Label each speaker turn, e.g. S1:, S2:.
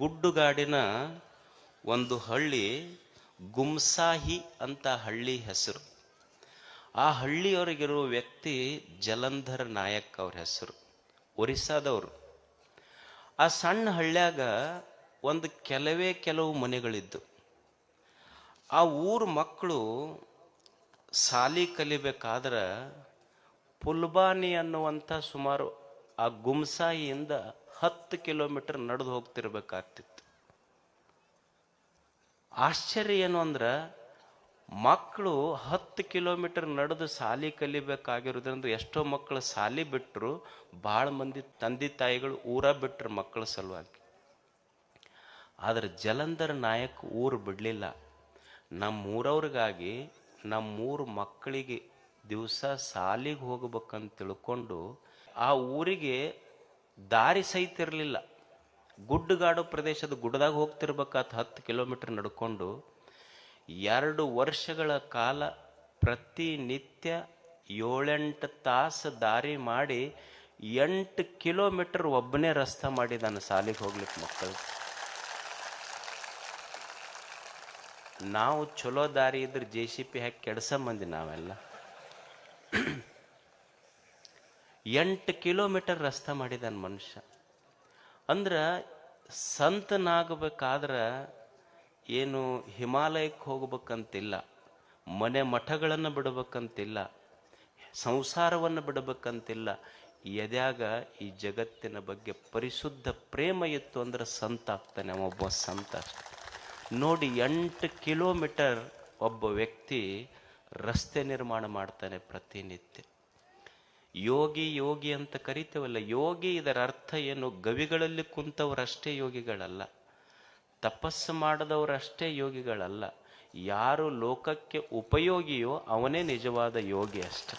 S1: ಗುಡ್ಡುಗಾಡಿನ ಒಂದು ಹಳ್ಳಿ ಗುಮ್ಸಾಹಿ ಅಂತ ಹಳ್ಳಿ ಹೆಸರು. ಆ ಹಳ್ಳಿಯವರಿಗಿರುವ ವ್ಯಕ್ತಿ ಜಲಂಧರ್ ನಾಯಕ್ ಅವ್ರ ಹೆಸರು, ಒರಿಸ್ಸಾದವರು. ಆ ಸಣ್ಣ ಹಳ್ಳ್ಯಾಗ ಒಂದು ಕೆಲವೇ ಕೆಲವು ಮನೆಗಳಿದ್ದು. ಆ ಊರ ಮಕ್ಕಳು ಸಾಲಿ ಕಲಿಬೇಕಾದ್ರೆ ಪುಲ್ಬಾನಿ ಅನ್ನುವಂಥ ಸುಮಾರು ಆ ಗುಮ್ಸಾಯಿಯಿಂದ ಹತ್ತು ಕಿಲೋಮೀಟರ್ ನಡೆದು ಹೋಗ್ತಿರ್ಬೇಕಾಗ್ತಿತ್ತು. ಆಶ್ಚರ್ಯ ಏನು ಅಂದ್ರೆ ಮಕ್ಕಳು ಹತ್ತು ಕಿಲೋಮೀಟರ್ ನಡೆದು ಸಾಲಿ ಕಲಿಬೇಕಾಗಿರೋದ್ರಿಂದ ಎಷ್ಟೋ ಮಕ್ಕಳು ಸಾಲಿ ಬಿಟ್ಟರು ಭಾಳ ಮಂದಿ ತಂದೆ ತಾಯಿಗಳು ಊರ ಬಿಟ್ಟರು ಮಕ್ಕಳ ಸಲುವಾಗಿ. ಆದರೆ ಜಲಂಧರ್ ನಾಯಕ್ ಊರು ಬಿಡಲಿಲ್ಲ. ನಮ್ಮೂರವ್ರಿಗಾಗಿ ನಮ್ಮೂರು ಮಕ್ಕಳಿಗೆ ದಿವಸ ಸಾಲಿಗೆ ಹೋಗ್ಬೇಕಂತ ತಿಳ್ಕೊಂಡು ಆ ಊರಿಗೆ ದಾರಿ ಸಹಿತ ಇರಲಿಲ್ಲ. ಗುಡ್ಡಗಾಡು ಪ್ರದೇಶದ ಗುಡ್ಡದಾಗ ಹೋಗ್ತಿರ್ಬೇಕಾತ ಹತ್ತು ಕಿಲೋಮೀಟರ್ ನಡ್ಕೊಂಡು ಎರಡು ವರ್ಷಗಳ ಕಾಲ ಪ್ರತಿನಿತ್ಯ ಏಳೆಂಟು ತಾಸು ದಾರಿ ಮಾಡಿ ಎಂಟು ಕಿಲೋಮೀಟರ್ ಒಬ್ಬನೇ ರಸ್ತೆ ಮಾಡಿದಾನೆ ಸಾಲಿಗೆ ಹೋಗ್ಲಿಕ್ಕೆ ಮಕ್ಕಳು. ನಾವು ಚಲೋ ದಾರಿ ಇದ್ರೆ ಜೆ ಸಿ ಪಿ ಹಾಕಿ ಕೆಡ್ಸ ಮಂದಿ ನಾವೆಲ್ಲ. ಎಂಟು ಕಿಲೋಮೀಟರ್ ರಸ್ತೆ ಮಾಡಿದಾನ ಮನುಷ್ಯ. ಅಂದ್ರೆ ಸಂತನಾಗಬೇಕಾದ್ರೆ ಏನು ಹಿಮಾಲಯಕ್ಕೆ ಹೋಗ್ಬೇಕಂತಿಲ್ಲ, ಮನೆ ಮಠಗಳನ್ನು ಬಿಡಬೇಕಂತಿಲ್ಲ, ಸಂಸಾರವನ್ನು ಬಿಡಬೇಕಂತಿಲ್ಲ. ಎದ್ಯಾಗ ಈ ಜಗತ್ತಿನ ಬಗ್ಗೆ ಪರಿಶುದ್ಧ ಪ್ರೇಮ ಇತ್ತು ಅಂದ್ರೆ ಸಂತ ಆಗ್ತಾನೆ ಒಬ್ಬ ಸಂತ ನೋಡಿ, ಎಂಟು ಕಿಲೋಮೀಟರ್ ಒಬ್ಬ ವ್ಯಕ್ತಿ ರಸ್ತೆ ನಿರ್ಮಾಣ ಮಾಡ್ತಾನೆ ಪ್ರತಿನಿತ್ಯ. ಯೋಗಿ ಯೋಗಿ ಅಂತ ಕರಿತೇವಲ್ಲ, ಯೋಗಿ ಇದರ ಅರ್ಥ ಏನು? ಗವಿಗಳಲ್ಲಿ ಕುಂತವರಷ್ಟೇ ಯೋಗಿಗಳಲ್ಲ, ತಪಸ್ಸು ಮಾಡದವರಷ್ಟೇ ಯೋಗಿಗಳಲ್ಲ. ಯಾರು ಲೋಕಕ್ಕೆ ಉಪಯೋಗಿಯೋ ಅವನೇ ನಿಜವಾದ ಯೋಗಿ ಅಷ್ಟೆ.